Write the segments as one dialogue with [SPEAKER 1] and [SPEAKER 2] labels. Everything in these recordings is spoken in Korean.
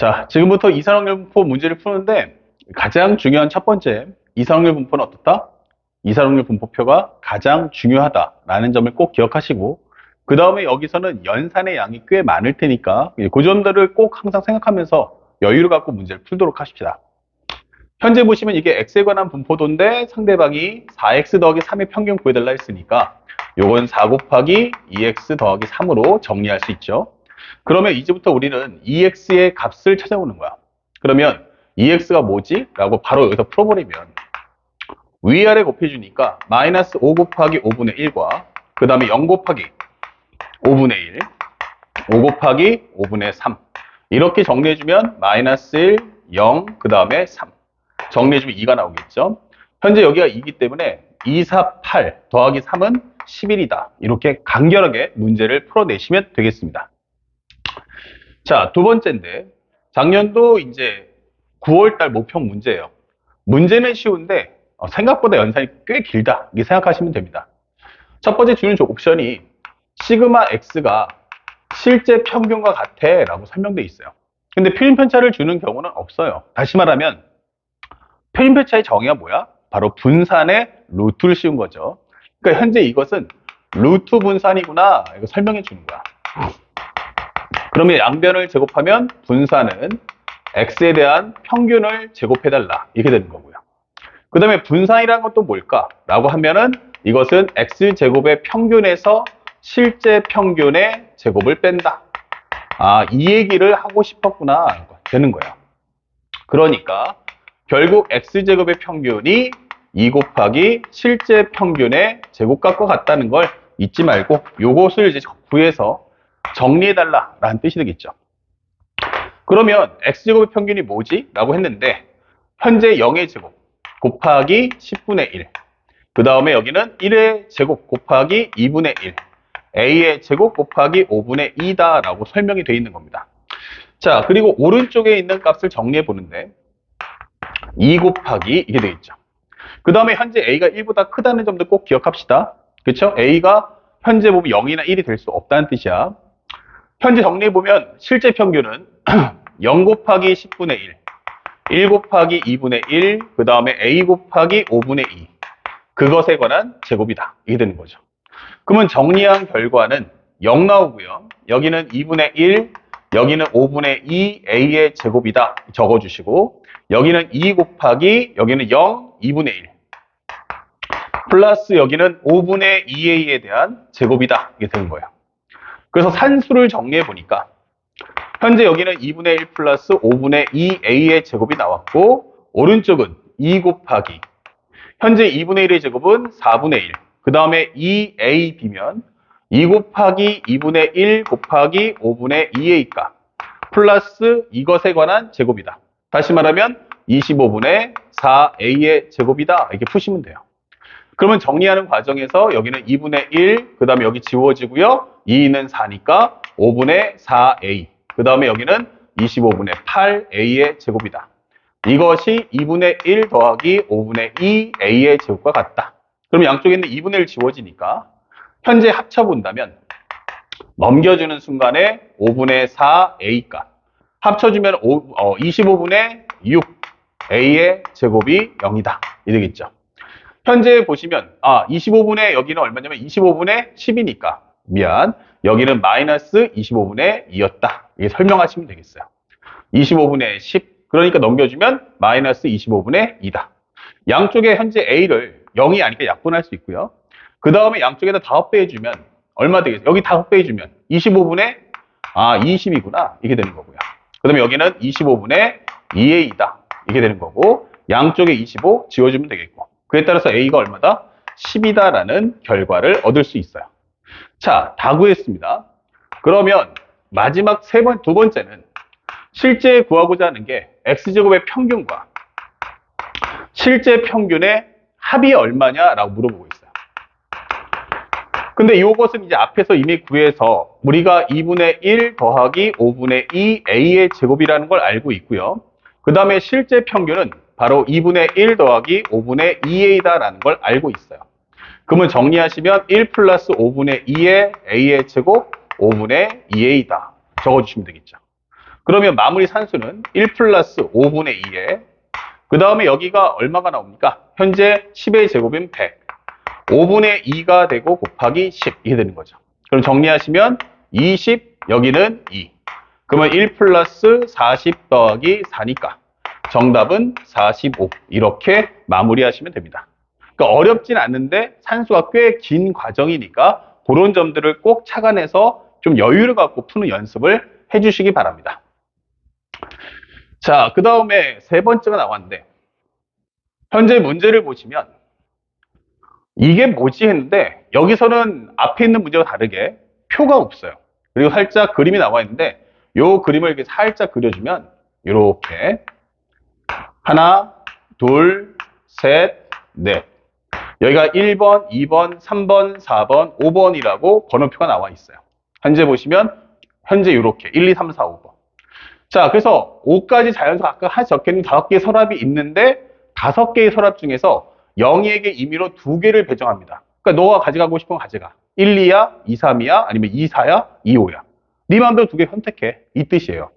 [SPEAKER 1] 자, 지금부터 이산화탄소 분포 문제를 푸는데 가장 중요한 첫 번째, 이산화탄소 분포는 어떻다? 이산화탄소 분포표가 가장 중요하다라는 점을 꼭 기억하시고 그 다음에 여기서는 연산의 양이 꽤 많을 테니까 그 점들을 꼭 항상 생각하면서 여유를 갖고 문제를 풀도록 하십시다. 현재 보시면 이게 x에 관한 분포도인데 상대방이 4x 더하기 3의 평균 구해달라 했으니까 요건 4 곱하기 2x 더하기 3으로 정리할 수 있죠. 그러면 이제부터 우리는 2x의 값을 찾아오는 거야. 그러면 2x가 뭐지? 라고 바로 여기서 풀어버리면 위아래 곱해주니까 마이너스 5 곱하기 5분의 1과 그 다음에 0 곱하기 5분의 1, 5 곱하기 5분의 3 이렇게 정리해주면 마이너스 1, 0, 그 다음에 3 정리해주면 2가 나오겠죠. 현재 여기가 2기 때문에 2, 4, 8 더하기 3은 11이다. 이렇게 간결하게 문제를 풀어내시면 되겠습니다. 자, 두 번째인데 작년도 이제 9월달 모평 문제예요. 문제는 쉬운데 어, 생각보다 연산이 꽤 길다. 이렇게 생각하시면 됩니다. 첫 번째 주는 저 옵션이 시그마 x가 실제 평균과 같아 라고 설명되어 있어요. 근데 표준 편차를 주는 경우는 없어요. 다시 말하면 표준 편차의 정의가 뭐야? 바로 분산의 루트를 씌운 거죠. 그러니까 현재 이것은 루트 분산이구나 이거 설명해 주는 거야. 그러면 양변을 제곱하면 분산은 x에 대한 평균을 제곱해달라 이렇게 되는 거고요. 그 다음에 분산이라는 것도 뭘까? 라고 하면은 이것은 x제곱의 평균에서 실제 평균의 제곱을 뺀다. 아, 이 얘기를 하고 싶었구나. 되는 거예요. 그러니까 결국 x제곱의 평균이 2 곱하기 실제 평균의 제곱값과 같다는 걸 잊지 말고 요것을 이제 구해서 정리해달라 라는 뜻이 되겠죠. 그러면 x제곱의 평균이 뭐지? 라고 했는데 현재 0의 제곱 곱하기 10분의 1. 그 다음에 여기는 1의 제곱 곱하기 2분의 1. a의 제곱 곱하기 5분의 2다 라고 설명이 되어 있는 겁니다. 자, 그리고 오른쪽에 있는 값을 정리해 보는데 2 곱하기 이게 되겠죠. 그 다음에 현재 a가 1보다 크다는 점도 꼭 기억합시다. 그렇죠? a가 현재 보면 0이나 1이 될 수 없다는 뜻이야. 현재 정리해 보면 실제 평균은 0 곱하기 10분의 1, 1 곱하기 2분의 1, 그 다음에 a 곱하기 5분의 2. 그것에 관한 제곱이다. 이게 되는 거죠. 그러면 정리한 결과는 0 나오고요. 여기는 2분의 1, 여기는 5분의 2 a의 제곱이다. 적어주시고 여기는 2 곱하기 여기는 0, 2분의 1. 플러스 여기는 5분의 2a에 대한 제곱이다. 이게 되는 거예요. 그래서 산수를 정리해 보니까 현재 여기는 2분의 1 플러스 5분의 2a의 제곱이 나왔고 오른쪽은 2 곱하기 현재 2분의 1의 제곱은 4분의 1. 그 다음에 2ab면 2 곱하기 2분의 1 곱하기 5분의 2a가 플러스 이것에 관한 제곱이다. 다시 말하면 25분의 4a의 제곱이다. 이렇게 푸시면 돼요. 그러면 정리하는 과정에서 여기는 2분의 1, 그 다음에 여기 지워지고요. 2는 4니까 5분의 4a. 그 다음에 여기는 25분의 8a의 제곱이다. 이것이 2분의 1 더하기 5분의 2a의 제곱과 같다. 그럼 양쪽에 있는 2분의 1 지워지니까 현재 합쳐본다면 넘겨주는 순간에 5분의 4a가 합쳐주면 5, 어, 25분의 6a의 제곱이 0이다. 이 되겠죠. 현재 보시면 아 25분의 여기는 얼마냐면 25분의 10이니까 미안 여기는 마이너스 25분의 2였다. 이게 설명하시면 되겠어요. 25분의 10 그러니까 넘겨주면 마이너스 25분의 2다. 양쪽에 현재 a를 0이 아니까 약분할 수 있고요. 그 다음에 양쪽에다 다 합배해주면 얼마 되겠어요? 여기 다 합배해주면 25분의 아 20이구나 이게 되는 거고요. 그 다음에 여기는 25분의 2a이다 이게 되는 거고 양쪽에 25 지워주면 되겠고 그에 따라서 a가 얼마다? 10이다라는 결과를 얻을 수 있어요. 자, 다 구했습니다. 그러면 마지막 세 번, 두 번째는 실제 구하고자 하는 게 x제곱의 평균과 실제 평균의 합이 얼마냐라고 물어보고 있어요. 근데 이것은 이제 앞에서 이미 구해서 우리가 2분의 1 더하기 5분의 2 a의 제곱이라는 걸 알고 있고요. 그 다음에 실제 평균은 바로 2분의 1 더하기 5분의 2a다라는 걸 알고 있어요. 그러면 정리하시면 1 플러스 5분의 2의 a의 제곱 5분의 2a다. 적어주시면 되겠죠. 그러면 마무리 산수는 1 플러스 5분의 2에 그 다음에 여기가 얼마가 나옵니까? 현재 10의 제곱인 100. 5분의 2가 되고 곱하기 10 이게 되는 거죠. 그럼 정리하시면 20 여기는 2. 그러면 1 플러스 40 더하기 4니까 정답은 45 이렇게 마무리하시면 됩니다. 그러니까 어렵진 않는데 산수가 꽤 긴 과정이니까 그런 점들을 꼭 착안해서 좀 여유를 갖고 푸는 연습을 해주시기 바랍니다. 자, 그 다음에 세 번째가 나왔는데 현재 문제를 보시면 이게 뭐지 했는데 여기서는 앞에 있는 문제와 다르게 표가 없어요. 그리고 살짝 그림이 나와 있는데 요 그림을 이렇게 살짝 그려주면 이렇게 하나, 둘, 셋, 넷. 여기가 1번, 2번, 3번, 4번, 5번이라고 번호표가 나와 있어요. 현재 보시면 현재 이렇게 1, 2, 3, 4, 5번. 자, 그래서 5까지 자연수 아까 한 적혀 있는 5개의 서랍이 있는데 5개의 서랍 중에서 0에게 임의로 2개를 배정합니다. 그러니까 너가 가져가고 싶은 거 가져가. 1, 2야, 2, 3이야, 아니면 2, 4야, 2, 5야. 네 마음대로 두 개 선택해. 이 뜻이에요.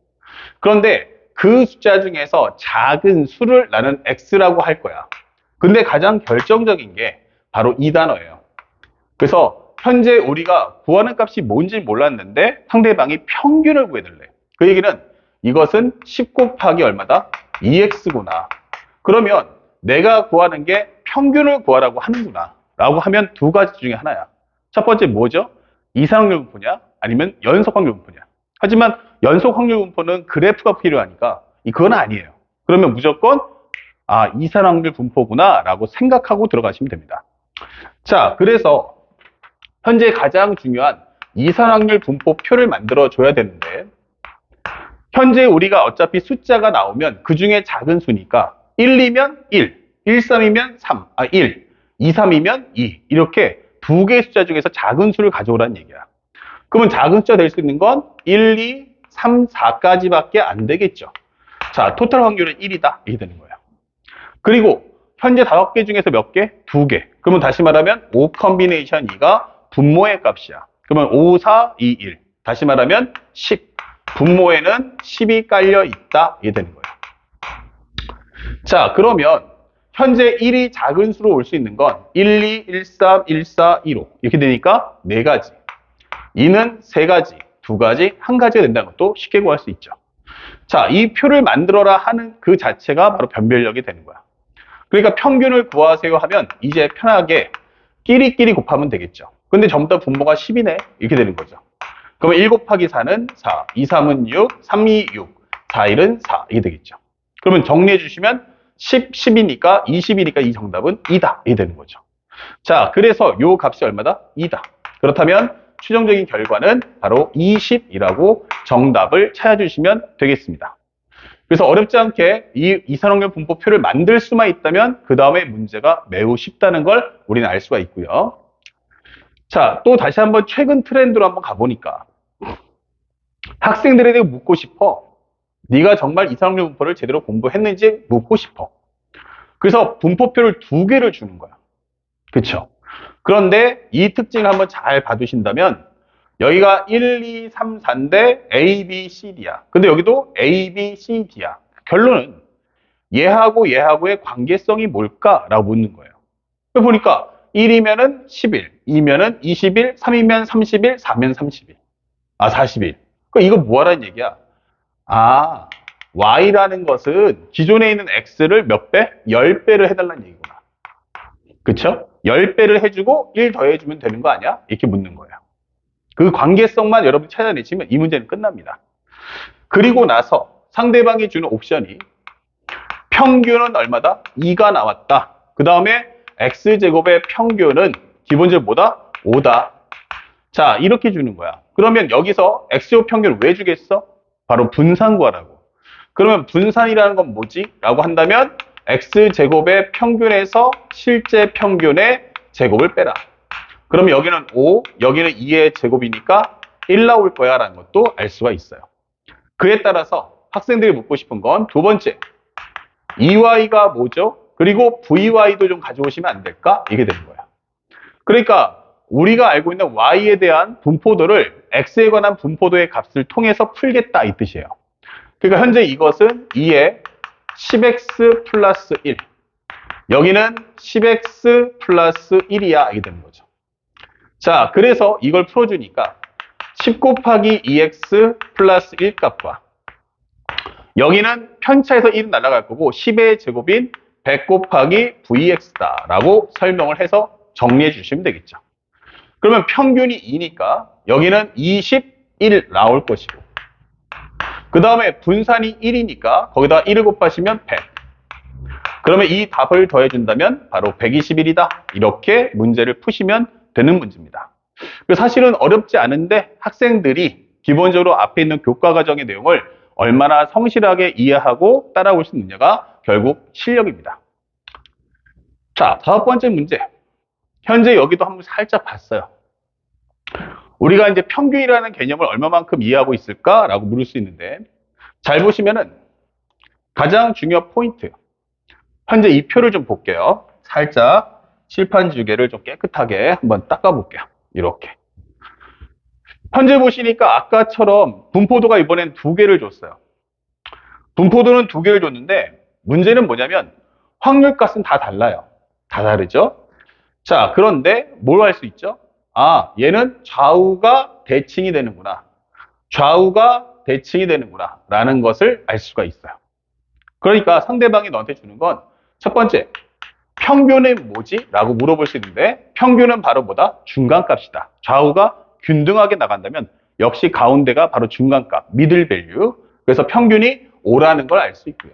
[SPEAKER 1] 그런데 그 숫자 중에서 작은 수를 나는 X라고 할 거야. 근데 가장 결정적인 게 바로 이 단어예요. 그래서 현재 우리가 구하는 값이 뭔지 몰랐는데 상대방이 평균을 구해달래. 그 얘기는 이것은 10 곱하기 얼마다? 2x구나. 그러면 내가 구하는 게 평균을 구하라고 하는구나. 라고 하면 두 가지 중에 하나야. 첫 번째 뭐죠? 이상확률 분포냐? 아니면 연속 확률 분포냐? 하지만 연속 확률 분포는 그래프가 필요하니까 그건 아니에요. 그러면 무조건 아, 이산확률 분포구나 라고 생각하고 들어가시면 됩니다. 자, 그래서 현재 가장 중요한 이산확률 분포표를 만들어 줘야 되는데 현재 우리가 어차피 숫자가 나오면 그 중에 작은 수니까 1, 2면 1, 1, 3이면 3, 아, 1, 2, 3이면 2 이렇게 두 개의 숫자 중에서 작은 수를 가져오라는 얘기야. 그러면 작은 숫자 될 수 있는 건 1, 2, 3, 4까지밖에 안 되겠죠. 자, 토탈 확률은 1이다. 이게 되는 거예요. 그리고 현재 5개 중에서 몇 개? 2개. 그러면 다시 말하면 5 컨비네이션 2가 분모의 값이야. 그러면 5, 4, 2, 1. 다시 말하면 10. 분모에는 10이 깔려 있다. 이게 되는 거예요. 자, 그러면 현재 1이 작은 수로 올 수 있는 건 1, 2, 1, 3, 1, 4, 1, 5 이렇게 되니까 4가지 2는 3가지, 2가지, 1가지가 된다는 것도 쉽게 구할 수 있죠. 자, 이 표를 만들어라 하는 그 자체가 바로 변별력이 되는 거야. 그러니까 평균을 구하세요 하면 이제 편하게 끼리끼리 곱하면 되겠죠. 근데 전부 다 분모가 10이네 이렇게 되는 거죠. 그러면 1 곱하기 4는 4, 2, 3은 6, 3, 2, 6, 4, 1은 4 이게 되겠죠. 그러면 정리해 주시면 10, 10이니까 20이니까 이 정답은 2다. 이 되는 거죠. 자, 그래서 요 값이 얼마다? 2다. 그렇다면 최종적인 결과는 바로 20이라고 정답을 찾아주시면 되겠습니다. 그래서 어렵지 않게 이 이산확률 분포표를 만들 수만 있다면 그 다음에 문제가 매우 쉽다는 걸 우리는 알 수가 있고요. 자, 또 다시 한번 최근 트렌드로 한번 가보니까 학생들에게 묻고 싶어. 네가 정말 이상률 분포를 제대로 공부했는지 묻고 싶어. 그래서 분포표를 두 개를 주는 거야. 그쵸? 그런데 이 특징을 한번 잘 봐두신다면 여기가 1, 2, 3, 4인데 A, B, C, D야. 근데 여기도 A, B, C, D야. 결론은 얘하고 얘하고의 관계성이 뭘까라고 묻는 거예요. 보니까 1이면은 11, 2면은 21, 3이면 31, 4면 31. 아, 41. 그러니까 이거 뭐하라는 얘기야? 아, y라는 것은 기존에 있는 x를 몇 배? 10배를 해달라는 얘기구나. 그쵸? 10배를 해주고 1 더해주면 되는 거 아니야? 이렇게 묻는 거예요. 그 관계성만 여러분 찾아내시면 이 문제는 끝납니다. 그리고 나서 상대방이 주는 옵션이 평균은 얼마다? 2가 나왔다. 그 다음에 x제곱의 평균은 기본적으로 뭐다? 5다. 자, 이렇게 주는 거야. 그러면 여기서 x제곱 평균을 왜 주겠어? 바로 분산구하라고. 그러면 분산이라는 건 뭐지? 라고 한다면 x제곱의 평균에서 실제 평균의 제곱을 빼라. 그러면 여기는 5, 여기는 2의 제곱이니까 1 나올 거야 라는 것도 알 수가 있어요. 그에 따라서 학생들이 묻고 싶은 건 두 번째, 2y가 뭐죠? 그리고 vy도 좀 가져오시면 안 될까? 이게 되는 거야. 그러니까 우리가 알고 있는 y에 대한 분포도를 x에 관한 분포도의 값을 통해서 풀겠다 이 뜻이에요. 그러니까 현재 이것은 2에 10x 플러스 1. 여기는 10x 플러스 1이야. 이게 되는 거죠. 자, 그래서 이걸 풀어주니까 10 곱하기 2x 플러스 1 값과 여기는 편차에서 1은 날아갈 거고 10의 제곱인 100 곱하기 vx다 라고 설명을 해서 정리해 주시면 되겠죠. 그러면 평균이 2니까 여기는 21 나올 것이고 그 다음에 분산이 1이니까 거기다 1을 곱하시면 100 그러면 이 답을 더해준다면 바로 121이다 이렇게 문제를 푸시면 되는 문제입니다. 사실은 어렵지 않은데 학생들이 기본적으로 앞에 있는 교과 과정의 내용을 얼마나 성실하게 이해하고 따라올 수 있느냐가 결국 실력입니다. 자, 다섯 번째 문제. 현재 여기도 한번 살짝 봤어요. 우리가 이제 평균이라는 개념을 얼마만큼 이해하고 있을까라고 물을 수 있는데, 잘 보시면은 가장 중요한 포인트. 현재 이 표를 좀 볼게요. 살짝 칠판 주개를 좀 깨끗하게 한번 닦아볼게요. 이렇게. 현재 보시니까 아까처럼 분포도가 이번엔 두 개를 줬어요. 분포도는 두 개를 줬는데 문제는 뭐냐면 확률값은 다 달라요. 다 다르죠? 자, 그런데 뭘 할 수 있죠? 아, 얘는 좌우가 대칭이 되는구나. 좌우가 대칭이 되는구나. 라는 것을 알 수가 있어요. 그러니까 상대방이 너한테 주는 건 첫 번째, 평균은 뭐지? 라고 물어볼 수 있는데 평균은 바로 뭐다? 중간값이다. 좌우가 균등하게 나간다면 역시 가운데가 바로 중간값, 미들 밸류. 그래서 평균이 5라는 걸 알 수 있고요.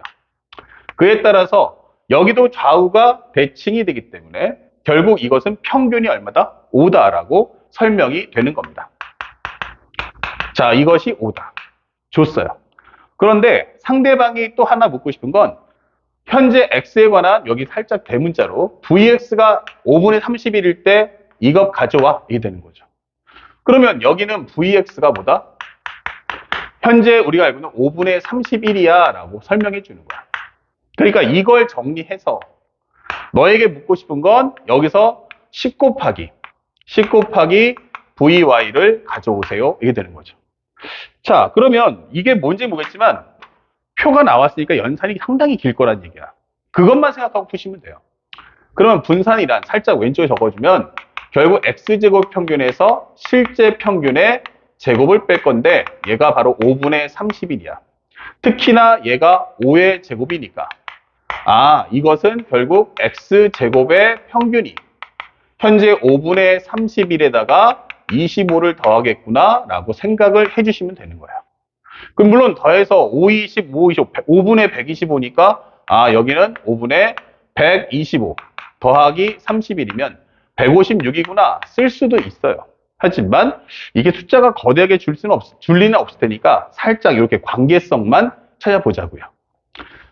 [SPEAKER 1] 그에 따라서 여기도 좌우가 대칭이 되기 때문에 결국 이것은 평균이 얼마다? 5다라고 설명이 되는 겁니다. 자, 이것이 5다. 줬어요. 그런데 상대방이 또 하나 묻고 싶은 건 현재 x에 관한 여기 살짝 대문자로 vx가 5분의 31일 때 이것 가져와 이게 되는 거죠. 그러면 여기는 vx가 뭐다? 현재 우리가 알고 있는 5분의 31이야 라고 설명해 주는 거야. 그러니까 이걸 정리해서 너에게 묻고 싶은 건 여기서 10 곱하기 10 곱하기 vy를 가져오세요. 이게 되는 거죠. 자, 그러면 이게 뭔지 모르겠지만 표가 나왔으니까 연산이 상당히 길 거란 얘기야. 그것만 생각하고 푸시면 돼요. 그러면 분산이란 살짝 왼쪽에 적어주면 결국 x제곱 평균에서 실제 평균의 제곱을 뺄 건데 얘가 바로 5분의 31이야. 특히나 얘가 5의 제곱이니까 아 이것은 결국 x제곱의 평균이 현재 5분의 31에다가 25를 더하겠구나 라고 생각을 해주시면 되는 거예요. 그럼 물론 더해서 5, 20, 5, 25, 5분의 125니까 아 여기는 5분의 125 더하기 31이면 156이구나 쓸 수도 있어요. 하지만 이게 숫자가 거대하게 줄 수는 없, 줄 리는 없을 테니까 살짝 이렇게 관계성만 찾아보자고요.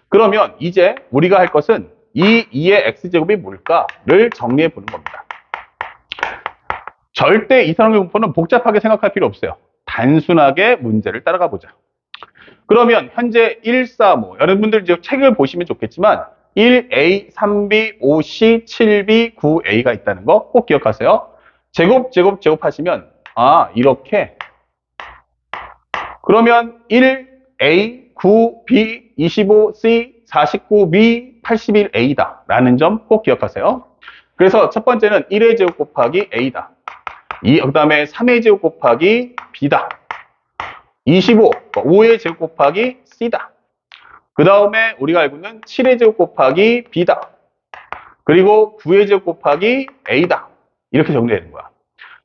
[SPEAKER 1] 그러면 이제 우리가 할 것은 이 2의 x제곱이 뭘까를 정리해 보는 겁니다. 절대 이상의 분포는 복잡하게 생각할 필요 없어요. 단순하게 문제를 따라가 보자. 그러면 현재 1, 4, 뭐 여러분들 이제 책을 보시면 좋겠지만 1A, 3B, 5C, 7B, 9A가 있다는 거 꼭 기억하세요. 제곱, 제곱, 제곱 하시면 아 이렇게 그러면 1A, 9B, 25C, 49B, 81A다 라는 점 꼭 기억하세요. 그래서 첫 번째는 1의 제곱 곱하기 A다. 이, 그 다음에 3의 제곱 곱하기 B다. 25, 5의 제곱 곱하기 C다. 그 다음에 우리가 알고 있는 7의 제곱 곱하기 B다. 그리고 9의 제곱 곱하기 A다. 이렇게 정리되는 거야.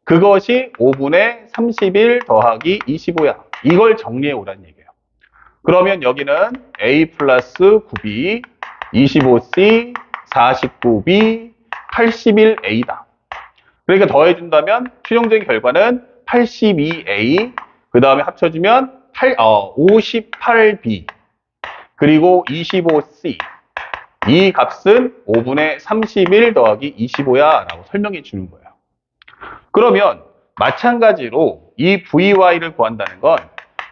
[SPEAKER 1] 그것이 5분의 31 더하기 25야. 이걸 정리해 오라는 얘기예요. 그러면 여기는 A 플러스 9B, 25C, 49B, 81A다. 그러니까 더해준다면 최종적인 결과는 82A, 그 다음에 합쳐주면 8, 어, 58B, 그리고 25C. 이 값은 5분의 31 더하기 25야 라고 설명해 주는 거예요. 그러면 마찬가지로 이 VY를 구한다는 건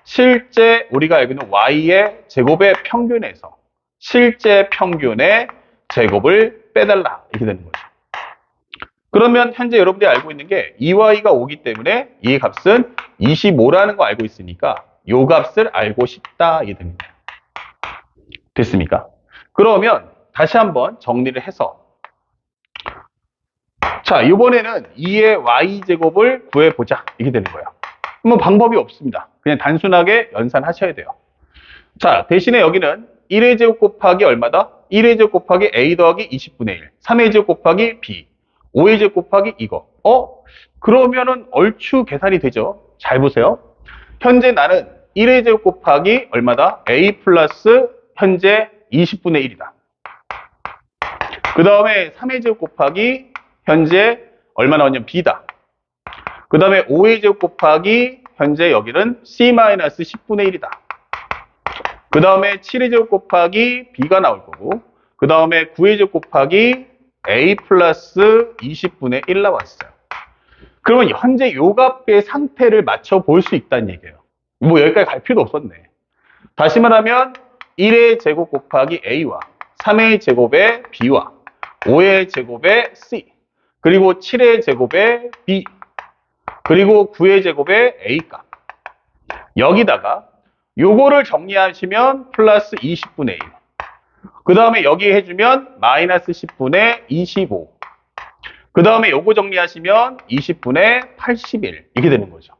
[SPEAKER 1] 실제 우리가 알고 있는 Y의 제곱의 평균에서 실제 평균의 제곱을 빼달라 이렇게 되는 거죠. 그러면 현재 여러분들이 알고 있는 게 2y가 5기 때문에 이 값은 25라는 거 알고 있으니까 이 값을 알고 싶다 이게 됩니다. 됐습니까? 그러면 다시 한번 정리를 해서 자, 이번에는 2의 y제곱을 구해보자. 이게 되는 거예요. 뭐 방법이 없습니다. 그냥 단순하게 연산하셔야 돼요. 자, 대신에 여기는 1의 제곱 곱하기 얼마다? 1의 제곱 곱하기 a 더하기 20분의 1. 3의 제곱 곱하기 b. 5의 제곱 곱하기 이거. 어? 그러면은 얼추 계산이 되죠. 잘 보세요. 현재 나는 1의 제곱 곱하기 얼마다? a 플러스 현재 20분의 1이다. 그 다음에 3의 제곱 곱하기 현재 얼마 나왔냐면 b다. 그 다음에 5의 제곱 곱하기 현재 여기는 c-10분의 1이다. 그 다음에 7의 제곱 곱하기 b가 나올 거고 그 다음에 9의 제곱 곱하기 a 플러스 20분의 1 나왔어요. 그러면 현재 요 값의 상태를 맞춰 볼 수 있다는 얘기예요. 뭐 여기까지 갈 필요도 없었네. 다시 말하면 1의 제곱 곱하기 a와 3의 제곱의 b와 5의 제곱의 c 그리고 7의 제곱의 b 그리고 9의 제곱의 a 값 여기다가 요거를 정리하시면 플러스 20분의 1. 그 다음에 여기 해주면 마이너스 10분의 25. 그 다음에 요거 정리하시면 20분의 81. 이렇게 되는 거죠.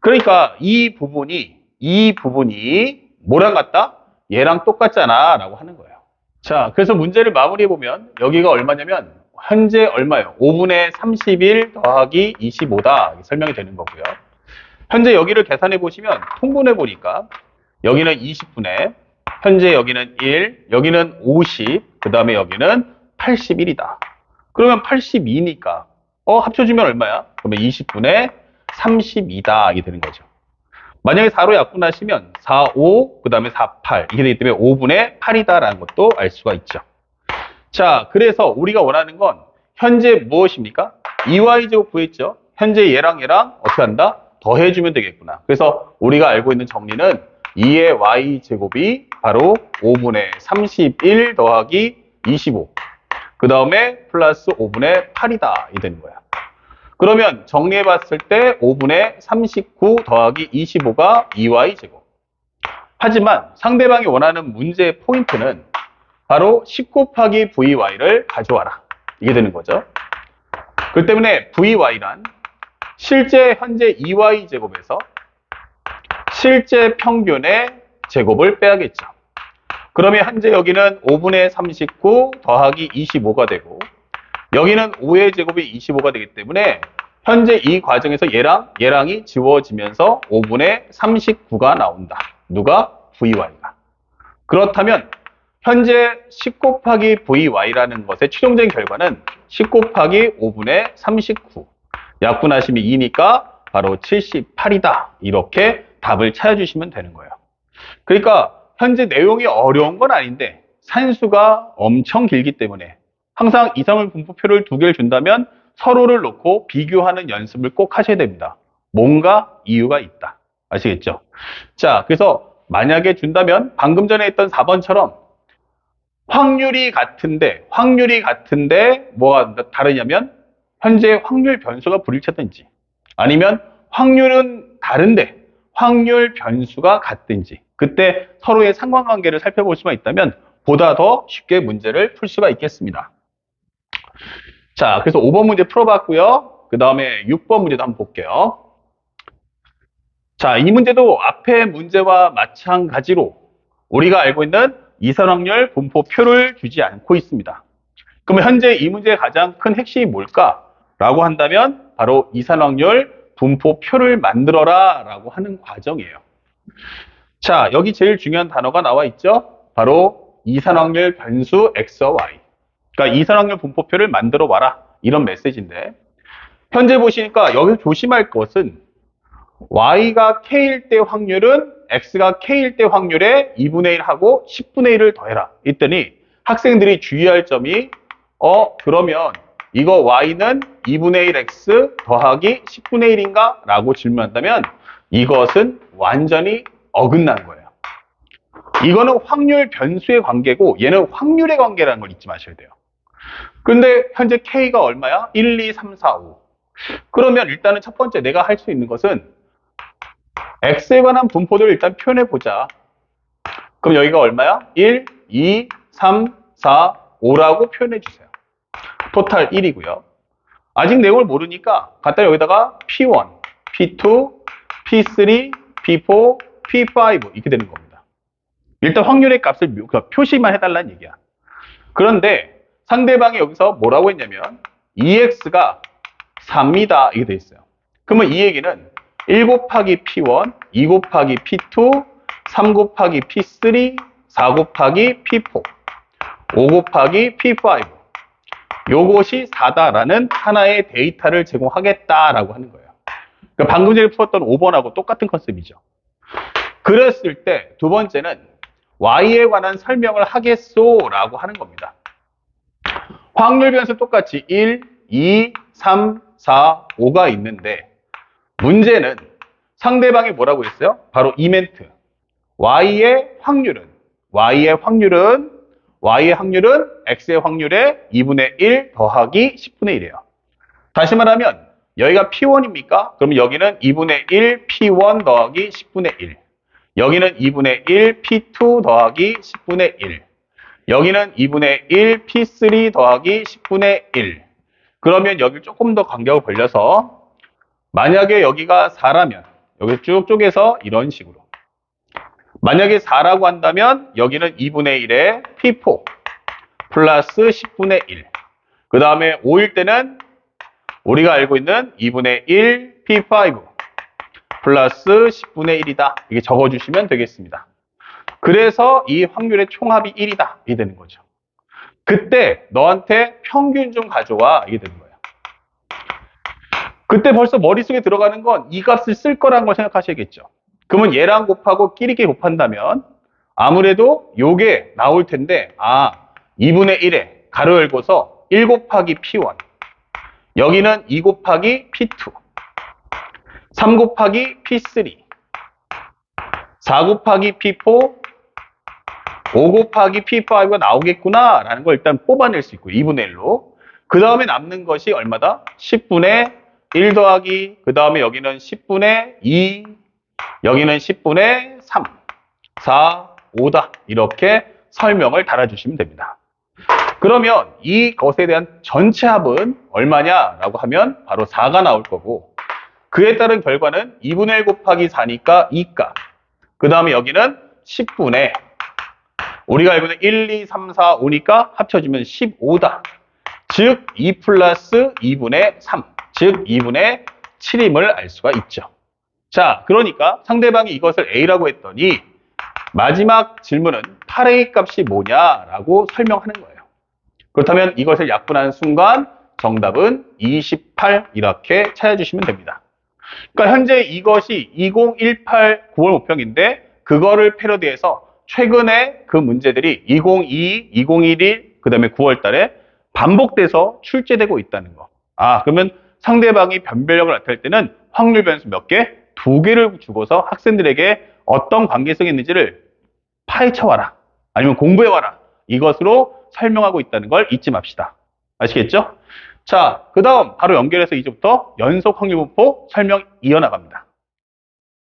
[SPEAKER 1] 그러니까 이 부분이, 이 부분이 뭐랑 같다? 얘랑 똑같잖아. 라고 하는 거예요. 자, 그래서 문제를 마무리해보면 여기가 얼마냐면 현재 얼마예요? 5분의 31 더하기 25다. 이렇게 설명이 되는 거고요. 현재 여기를 계산해 보시면 통분해 보니까 여기는 20분의 현재 여기는 1, 여기는 50, 그 다음에 여기는 81이다. 그러면 82니까 어 합쳐주면 얼마야? 그러면 20분의 32다 이게 되는 거죠. 만약에 4로 약분하시면 4, 5, 그 다음에 4, 8 이게 되기 때문에 5분의 8이다라는 것도 알 수가 있죠. 자, 그래서 우리가 원하는 건 현재 무엇입니까? 2y제곱 구했죠. 현재 얘랑 얘랑 어떻게 한다? 더해주면 되겠구나. 그래서 우리가 알고 있는 정리는 2의 y제곱이 바로 5분의 31 더하기 25. 그 다음에 플러스 5분의 8이다. 이 되는 거야. 그러면 정리해 봤을 때 5분의 39 더하기 25가 2y제곱. 하지만 상대방이 원하는 문제의 포인트는 바로 10 곱하기 vy를 가져와라. 이게 되는 거죠. 그 때문에 vy란 실제 현재 2y 제곱에서 실제 평균의 제곱을 빼야겠죠. 그러면 현재 여기는 5분의 39 더하기 25가 되고 여기는 5의 제곱이 25가 되기 때문에 현재 이 과정에서 얘랑 얘랑이 지워지면서 5분의 39가 나온다. 누가? vy가. 그렇다면 현재 10 곱하기 vy라는 것의 최종적인 결과는 10 곱하기 5분의 39 약분하시면 2니까 바로 78이다. 이렇게 답을 찾아주시면 되는 거예요. 그러니까 현재 내용이 어려운 건 아닌데 산수가 엄청 길기 때문에 항상 이상을 분포표를 두 개를 준다면 서로를 놓고 비교하는 연습을 꼭 하셔야 됩니다. 뭔가 이유가 있다. 아시겠죠? 자, 그래서 만약에 준다면 방금 전에 했던 4번처럼 확률이 같은데, 확률이 같은데 뭐가 다르냐면 현재 확률 변수가 불일치하든지 아니면 확률은 다른데 확률 변수가 같든지 그때 서로의 상관관계를 살펴볼 수가 있다면 보다 더 쉽게 문제를 풀 수가 있겠습니다. 자, 그래서 5번 문제 풀어봤고요. 그 다음에 6번 문제도 한번 볼게요. 자, 이 문제도 앞의 문제와 마찬가지로 우리가 알고 있는 이산확률 분포표를 주지 않고 있습니다. 그러면 현재 이 문제의 가장 큰 핵심이 뭘까? 라고 한다면 바로 이산확률 분포표를 만들어라 라고 하는 과정이에요. 자, 여기 제일 중요한 단어가 나와 있죠? 바로 이산확률 변수 x와 y. 그러니까 이산확률 분포표를 만들어 와라. 이런 메시지인데 현재 보시니까 여기서 조심할 것은 y가 k일 때 확률은 x가 k일 때 확률에 2분의 1하고 10분의 1을 더해라. 이랬더니 학생들이 주의할 점이 어 그러면 이거 y는 2분의 1x 더하기 10분의 1인가? 라고 질문한다면 이것은 완전히 어긋난 거예요. 이거는 확률 변수의 관계고 얘는 확률의 관계라는 걸 잊지 마셔야 돼요. 근데 현재 k가 얼마야? 1, 2, 3, 4, 5. 그러면 일단은 첫 번째 내가 할 수 있는 것은 x에 관한 분포들을 일단 표현해 보자. 그럼 여기가 얼마야? 1, 2, 3, 4, 5라고 표현해 주세요. 토탈 1이고요. 아직 내용을 모르니까 간단히 여기다가 P1, P2, P3, P4, P5 이렇게 되는 겁니다. 일단 확률의 값을 묘- 그 표시만 해달라는 얘기야. 그런데 상대방이 여기서 뭐라고 했냐면 EX가 4입니다. 이게 돼 있어요. 그러면 이 얘기는 1 곱하기 P1, 2 곱하기 P2, 3 곱하기 P3, 4 곱하기 P4, 5 곱하기 P5. 요것이 4다라는 하나의 데이터를 제공하겠다라고 하는 거예요. 그러니까 방금 전에 풀었던 5번하고 똑같은 컨셉이죠. 그랬을 때 두 번째는 y에 관한 설명을 하겠소라고 하는 겁니다. 확률 변수 똑같이 1, 2, 3, 4, 5가 있는데 문제는 상대방이 뭐라고 했어요? 바로 이 멘트. y의 확률은 y의 확률은 y의 확률은 x의 확률의 2분의 1 더하기 10분의 1이에요. 다시 말하면 여기가 p1입니까? 그러면 여기는 2분의 1 p1 더하기 10분의 1. 여기는 2분의 1 p2 더하기 10분의 1. 여기는 2분의 1 p3 더하기 10분의 1. 그러면 여기 조금 더 간격을 벌려서 만약에 여기가 4라면 여기 쭉 쪼개서 이런 식으로 만약에 4라고 한다면 여기는 2분의 1에 P4 플러스 10분의 1. 그 다음에 5일 때는 우리가 알고 있는 2분의 1 P5 플러스 10분의 1이다. 이게 적어주시면 되겠습니다. 그래서 이 확률의 총합이 1이다. 이게 되는 거죠. 그때 너한테 평균 좀 가져와. 이게 되는 거예요. 그때 벌써 머릿속에 들어가는 건 이 값을 쓸 거라는 걸 생각하셔야겠죠. 그러면 얘랑 곱하고 끼리끼리 곱한다면 아무래도 요게 나올 텐데 아 2분의 1에 가로 열고서 1 곱하기 P1 여기는 2 곱하기 P2 3 곱하기 P3 4 곱하기 P4 5 곱하기 P5가 나오겠구나 라는 걸 일단 뽑아낼 수 있고 2분의 1로. 그 다음에 남는 것이 얼마다? 10분의 1 더하기 그 다음에 여기는 10분의 2 여기는 10분의 3 4, 5다. 이렇게 설명을 달아주시면 됩니다. 그러면 이것에 대한 전체 합은 얼마냐라고 하면 바로 4가 나올 거고 그에 따른 결과는 2분의 1 곱하기 4니까 2값 그 다음에 여기는 10분의 우리가 알고 있는 1, 2, 3, 4, 5니까 합쳐지면 15다. 즉, 2 플러스 2분의 3, 즉 2분의 7임을 알 수가 있죠. 자, 그러니까 상대방이 이것을 A라고 했더니 마지막 질문은 8A 값이 뭐냐라고 설명하는 거예요. 그렇다면 이것을 약분하는 순간 정답은 28 이렇게 찾아주시면 됩니다. 그러니까 현재 이것이 2018 9월 모평인데 그거를 패러디해서 최근에 그 문제들이 2022, 2021, 그 다음에 9월 달에 반복돼서 출제되고 있다는 거. 아, 그러면 상대방이 변별력을 나타낼 때는 확률 변수 몇 개? 두 개를 주고서 학생들에게 어떤 관계성이 있는지를 파헤쳐와라. 아니면 공부해와라. 이것으로 설명하고 있다는 걸 잊지 맙시다. 아시겠죠? 자, 그 다음 바로 연결해서 이제부터 연속 확률분포 설명 이어나갑니다.